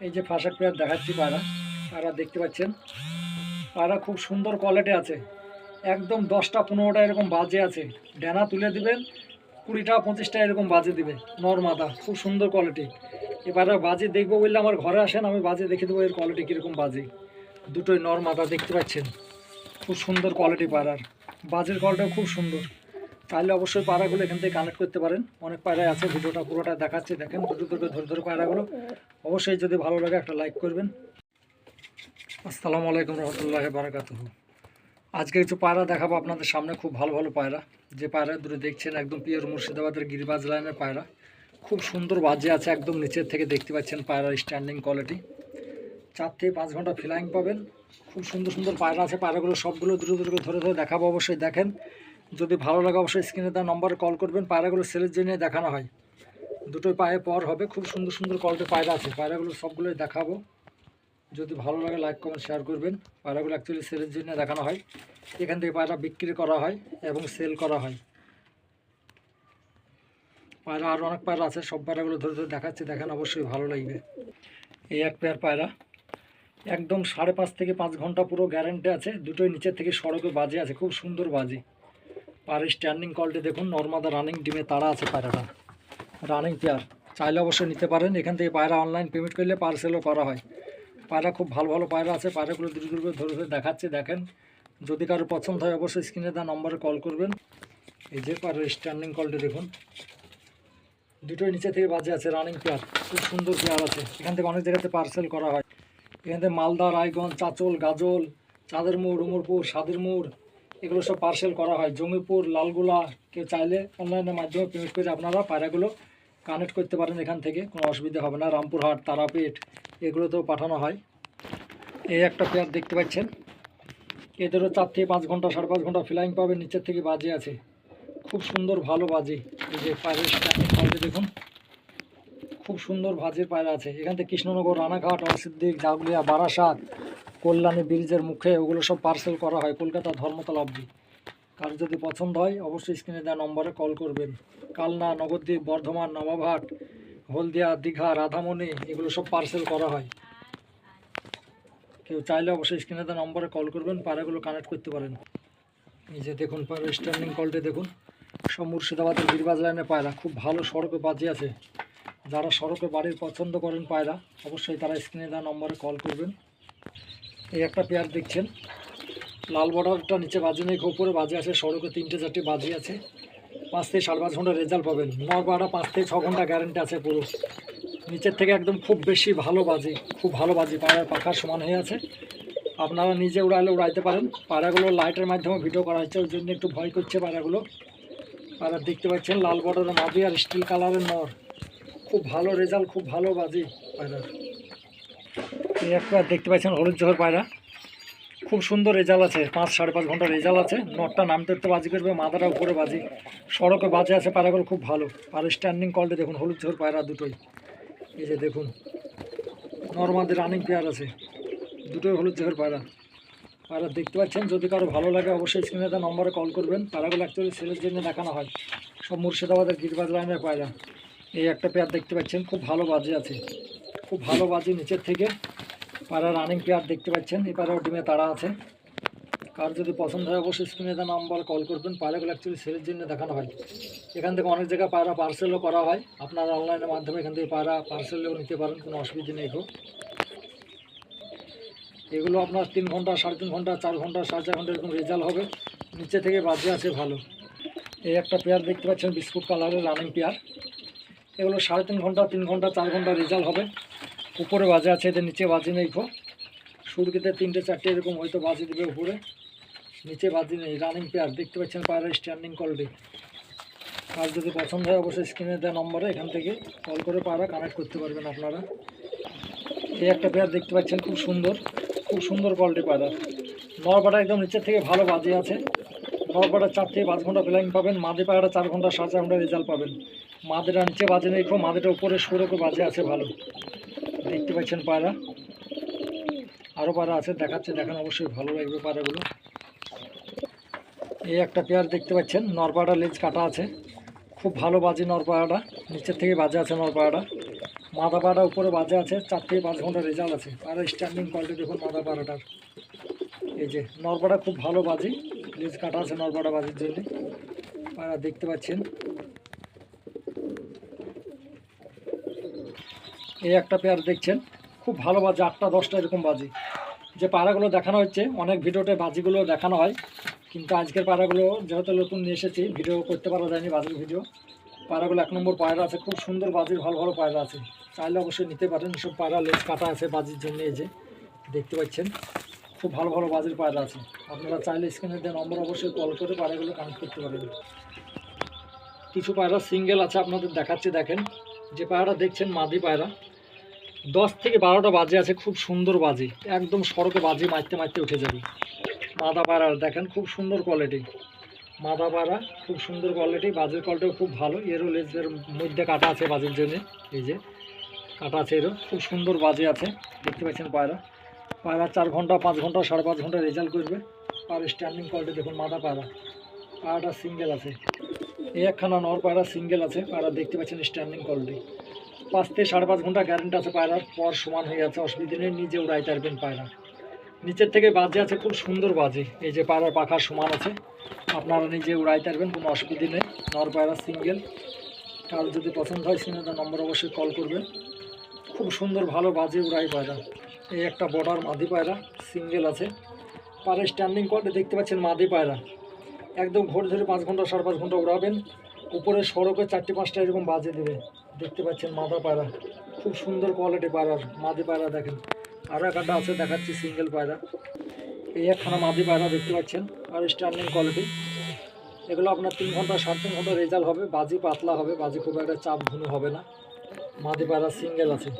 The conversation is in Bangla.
এই যে ফাঁসাক পেয়ার দেখাচ্ছি পায়রা পায়রা দেখতে পাচ্ছেন? পায়রা খুব সুন্দর কোয়ালিটি আছে। একদম দশটা পনেরোটা এরকম বাজে আছে। ডেনা তুলে দিবেন, কুড়িটা, পঁচিশটা এরকম বাজে দিবে, নর মাদা খুব সুন্দর কোয়ালিটি এবারে বাজে দেখব বললে আমার ঘরে আসেন, আমি বাজে দেখে দেবো এর কোয়ালিটি কীরকম বাজে। দুটোই নর মাদা দেখতে পাচ্ছেন। খুব সুন্দর কোয়ালিটি পায়রার বাজের কোয়ালিটিও খুব সুন্দর। তাহলে অবশ্যই পায়রাগুলো এখান থেকে কানেক্ট করতে পারেন। অনেক পায়রাই আছে, ভিডিওটা পুরোটা দেখাচ্ছে, দেখেন দুটো দুটো ধরে ধরে পায়রাগুলো। অবশ্যই যদি ভালো লাগে একটা লাইক করবেন। আসসালামু আলাইকুম রহমতুল্লাহ বারাকাত আজকে কিছু পায়রা দেখাবো আপনাদের সামনে, খুব ভালো ভালো পায়রা। যে পায়রা দুটো দেখছেন, একদম পিওর মুর্শিদাবাদের গিরিবাজ লাইনের পায়রা। খুব সুন্দর বাজে আছে, একদম নিচের থেকে দেখতে পাচ্ছেন পায়রার স্ট্যান্ডিং কোয়ালিটি চার থেকে পাঁচ ঘণ্টা ফ্লাইং পাবেন। খুব সুন্দর সুন্দর পায়রা আছে, পায়রাগুলো সবগুলো দ্রুত দ্রুত ধরে ধরে দেখাবো, অবশ্যই দেখেন। যদি ভালো লাগে অবশ্যই স্ক্রিনে তার নম্বরে কল করবেন, পায়রাগুলো সেলের জন্য দেখানো হয়। দুটোই পায়ে পর হবে, খুব সুন্দর সুন্দর কোয়ালিটির পায়রা আছে। পায়রাগুলো সবগুলোই দেখাবো। যদি ভালো লাগে লাইক কমেন্ট শেয়ার করবেন। পায়রাগুলো অ্যাকচুয়ালি সেলের জন্য দেখানো হয়। এখান থেকে পায়রা বিক্রি করা হয় এবং সেল করা হয়। পায়রা আরও অনেক পায়রা আছে, সব পায়রাগুলো ধরে ধরে দেখাচ্ছে, দেখেন অবশ্যই ভালো লাগবে। এই এক পেয়ার পায়রা, একদম সাড়ে পাঁচ থেকে পাঁচ ঘণ্টা পুরো গ্যারেন্টি আছে। দুটোই নিচের থেকে সড়কে বাজে আছে, খুব সুন্দর বাজি। পায়ের স্ট্যান্ডিং কলটি দেখুন, নর্মাদা রানিং ডিমে তারা আছে পায়রাটা। রানিং পেয়ার চাইলে অবশ্যই নিতে পারেন, এখান থেকে পায়রা অনলাইন পেমেন্ট করলে পার্সেলও করা হয়। পায়রা খুব ভালো ভালো পায়রা আছে, পায়রাগুলো দ্রুত দ্রুত ধরে ধরে দেখাচ্ছে, দেখেন। যদি কারও পছন্দ হয়, অবশ্যই স্ক্রিনে দেওয়া নম্বরে কল করবেন। এই যে পায়রার স্ট্যান্ডিং কলটি দেখুন। দুটোই নিচে থেকে বাজে আছে রানিং পেয়ার খুব সুন্দর পেয়ার আছে। এখান থেকে অনেক জায়গাতে পার্সেল করা হয়। এখান থেকে মালদা, রায়গঞ্জ, চাচল, গাজল, চাঁদের মোড়, উমরপুর, সাদের মোড় এগুলো সব পার্সেল করা হয়। জঙ্গিপুর লালগোলা, কেউ চাইলে অনলাইনের মাধ্যমে পেমেন্ট করে আপনারা পায়রাগুলো কানেক্ট করতে পারেন এখান থেকে, কোনো অসুবিধা হবে না। রামপুরহাট, তারাপীঠ, এগুলোতেও পাঠানো হয়। এই একটা পেয়ার দেখতে পাচ্ছেন। এদেরও চার থেকে পাঁচ ঘণ্টা, সাড়ে পাঁচ ঘণ্টা ফ্লাইং পাবে, নিচের থেকে বাজে আছে। খুব সুন্দর ভালো বাজি। এই যে স্ট্যান্ডিং দেখুন। খুব সুন্দর ভাজির পায়রা আছে। এখান থেকে কৃষ্ণনগর, রানাঘাট অসিদ্দিক জাগুলিয়া, বারাসাত কল্যাণী ব্রিজের মুখে ওগুলো সব পার্সেল করা হয়, কলকাতা ধর্মতলা অবধি। কার যদি পছন্দ হয়, অবশ্যই স্ক্রিনে দেওয়া নম্বরে কল করবেন। কালনা, নবদ্বীপ, বর্ধমান, নবাবহাট, হলদিয়া, দীঘা, রাধামণি, এগুলো সব পার্সেল করা হয়। কেউ চাইলে অবশ্যই স্ক্রিনে দেওয়া নম্বরে কল করবেন পায়রাগুলো কানেক্ট করতে পারেন। এই যে দেখুন স্ট্যান্ডিং কলটি দেখুন। সব মুর্শিদাবাদের বীরবাজ লাইনে পায়রা, খুব ভালো সড়কে বাজি আছে। যারা সড়কে বাড়ির পছন্দ করেন পায়রা, অবশ্যই তারা স্ক্রিনে দেওয়া নম্বরে কল করবেন। এই একটা পেয়ার দেখছেন। লাল বর্ডারটা নিচে বাজে নেই, উপরে বাজে আছে, সড়কে তিনটে চারটে বাজে আছে। পাঁচ থেকে সাড়ে পাঁচ ঘণ্টা রেজাল্ট পাবেন। নরবাড়া পাঁচ থেকে ছ ঘণ্টা গ্যারেন্টি আছে পুরো। নিচের থেকে একদম খুব বেশি ভালো বাজি, খুব ভালো বাজি পায়রার পাখার সমান হয়ে আছে। আপনারা নিজে উড়াইলে উড়াইতে পারেন। পায়রাগুলো লাইটের মাধ্যমে ভিডিও করা হচ্ছে, ওই জন্য একটু ভয় করছে পায়রাগুলো পায়রা দেখতে পাচ্ছেন, লাল বর্ডারের মাদি আর স্টিল কালারের নর। খুব ভালো রেজাল্ট খুব ভালো বাজি পায়রার এই একটা দেখতে পাচ্ছেন হলুদ জোহর পায়রা। খুব সুন্দর রেজাল্ট আছে, পাঁচ সাড়ে পাঁচ ঘণ্টা রেজাল্ট আছে। নটটা নামতে একটু বাজি করবে, মাথাটা উপরে বাজি। সড়কে বাজে আছে পায়রাগুলো খুব ভালো। আর স্ট্যান্ডিং কলটা দেখুন, হলুদ ঝোর পায়রা দুটোই। এই যে দেখুন নর্মাদের রানিং পেয়ার আছে। দুটোই হলুদ ঝোর পায়রা। পায়রা দেখতে পাচ্ছেন, যদি কারও ভালো লাগে অবশ্যই স্ক্রিনে তার নম্বরে কল করবেন। পায়রাগুলো অ্যাকচুয়ালি সেলের জন্য দেখানো হয়। সব মুর্শিদাবাদের গিরবাজ লাইনের পায়রা। এই একটা পেয়ার দেখতে পাচ্ছেন, খুব ভালো বাজে আছে। খুব ভালো বাজে নিচের থেকে। পায়রা রানিং পেয়ার দেখতে পাচ্ছেন, এই পায়রাও ডিমে তারা আছে। কার যদি পছন্দ হয় অবশ্যই স্ক্রিনে নাম্বার কল করবেন পায়রাগুলো অ্যাকচুয়ালি সেলের জন্য দেখানো হয়। এখান থেকে অনেক জায়গায় পায়রা পার্সেলও করা হয়। আপনারা অনলাইনের মাধ্যমে এখান থেকে পায়রা পার্সেলও নিতে পারেন, কোনো অসুবিধা নেই এগুলো আপনার তিন ঘণ্টা, সাড়ে তিন ঘণ্টা, চার ঘণ্টা, সাড়ে চার ঘণ্টা এরকম রেজাল্ট হবে। নিচে থেকে বাজে আছে ভালো। এই একটা পেয়ার দেখতে পাচ্ছেন, বিস্কুট কালারের রানিং পেয়ার এগুলো সাড়ে তিন ঘণ্টা তিন ঘণ্টা, চার ঘণ্টা রেজাল্ট হবে। উপরে বাজে আছে, এদের নিচে বাজি নেই গো। সুরকিতে তিনটে, চারটে এরকম হয়তো বাজি দেবে উপরে। নিচে বাজি নেই রানিং পেয়ার দেখতে পাচ্ছেন পায়রা স্ট্যান্ডিং কলটি আর যদি পছন্দ হয় অবশ্যই স্ক্রিনে দেওয়া নম্বরে এখান থেকে কল করে পায়রা কানেক্ট করতে পারবেন আপনারা। এই একটা পেয়ার দেখতে পাচ্ছেন, খুব সুন্দর খুব সুন্দর কোয়ালিটি পায়রা। নরপাটা একদম নিচের থেকে ভালো বাজে আছে। নরপাটা চার থেকে পাঁচ ঘণ্টা ফ্লাইং পাবেন, মাঝে পায়রা চার ঘণ্টা, সাড়ে চার ঘণ্টা রেজাল্ট পাবেন। মাদেরা নিচে বাজে নেই খুব মাদেটা উপরে সরকে বাজে আছে ভালো। দেখতে পাচ্ছেন পায়রা। আরও পায়রা আছে, দেখাচ্ছে, দেখান অবশ্যই, ভালো লাগবে পায়রাগুলো। এই একটা পেয়ার দেখতে পাচ্ছেন, নরপাড়া লেজ কাটা আছে। খুব ভালো বাজে নরপাড়াটা, নিচের থেকে বাজে আছে নরপাড়াটা। মাথা পাড়া উপরে বাজে আছে, চার থেকে পাঁচ ঘণ্টা রেজাল্ট আছে। আর স্ট্যান্ডিং কোয়ালিটি দেখুন মাথা পাড়াটার এই যে, নরপাড়া খুব ভালো বাজি, লেজ কাটা আছে নরপাড়া বাজির জন্য। পাড়া দেখতে পাচ্ছেন। এই একটা পেয়ার দেখছেন, খুব ভালো বাজে, আটটা, দশটা এরকম বাজি। যে পাড়াগুলো দেখানো হচ্ছে, অনেক ভিডিওতে বাজিগুলো দেখানো হয়, কিন্তু আজকের পাড়াগুলো যেহেতু নতুন নিয়ে এসেছি ভিডিও করতে পারা যায়নি বাজির ভিডিও পায়রাগুলো এক নম্বর পায়রা আছে, খুব সুন্দর বাজির, ভালো ভালো পায়রা আছে। চাইলে অবশ্যই নিতে পারেন সব পায়রা লেজ কাটা আছে বাজির জন্য, এই যে দেখতে পাচ্ছেন, খুব ভালো ভালো বাজির পায়রা আছে। আপনারা চাইলে স্ক্রিনে দেওয়া নম্বর অবশ্যই কল করে পায়রাগুলো কানেক্ট করতে পারেন কিছু পায়রা সিঙ্গেল আছে, আপনাদের দেখাচ্ছি, দেখেন। যে পায়রা দেখছেন, মাদি পায়রা দশ থেকে বারোটা বাজে আছে, খুব সুন্দর বাজি। একদম সড়কে বাজি, মারতে মারতে উঠে যাবে। মাদা পায়রা দেখেন, খুব সুন্দর কোয়ালিটি মাদা পাড়া খুব সুন্দর কোয়ালিটি বাজির কোয়ালিটিও খুব ভালো। এরও লেজের মধ্যে কাটা আছে বাজির জন্য, এই যে কাটা আছে এরও। খুব সুন্দর বাজি আছে, দেখতে পাচ্ছেন পায়রা। পায়রা চার ঘণ্টা, পাঁচ ঘণ্টা, সাড়ে পাঁচ ঘণ্টা রেজাল্ট করবে। আর স্ট্যান্ডিং কোয়ালিটি দেখুন মাদা পায়রা পায়রাটা সিঙ্গেল আছে। এই একখানা নর পায়রা সিঙ্গেল আছে, পায়রা দেখতে পাচ্ছেন স্ট্যান্ডিং কোয়ালিটি পাঁচ থেকে সাড়ে পাঁচ ঘণ্টা গ্যারেন্টি আছে পায়রার, পর সমান হয়ে আছে, অসুবিধা নেই, নিজে উড়াইতে পারবেন পায়রা। নিচের থেকে বাজে আছে, খুব সুন্দর বাজে। এই যে পায়রার পাখার সমান আছে, আপনারা নিজে উড়াইতে পারবেন, কোনো অসুবিধা নেই। নর পায়রা সিঙ্গেল কার যদি পছন্দ হয় সিনেমা নম্বর অবশ্যই কল করবেন। খুব সুন্দর, ভালো, বাজে উড়াই পায়রা। এই একটা বর্ডার মাদি পায়রা সিঙ্গেল আছে। পারে স্ট্যান্ডিং কোয়ালিটি দেখতে পাচ্ছেন মাদি পায়রা। একদম ভোর ধরে পাঁচ ঘণ্টা, সাড়ে পাঁচ ঘণ্টা উড়াবেন। উপরে সড়কে চারটে পাঁচটা এরকম বাজে দেবে। দেখতে পাচ্ছেন মাদা পায়রা। খুব সুন্দর কোয়ালিটি পায়রা মাদি পায়রা দেখেন। আরও একটা আছে, দেখাচ্ছি সিঙ্গেল পায়রা। এই একখানা মাদি পায়রা দেখতে পাচ্ছেন, আর স্ট্যান্ডিং কোয়ালিটি এগুলো আপনার তিন ঘণ্টা, সাড়ে তিন ঘণ্টা রেজাল্ট হবে, বাজি পাতলা হবে, বাজি খুব একটা চাপ ঘুনো হবে না। মাদি পায়রা সিঙ্গেল আছে।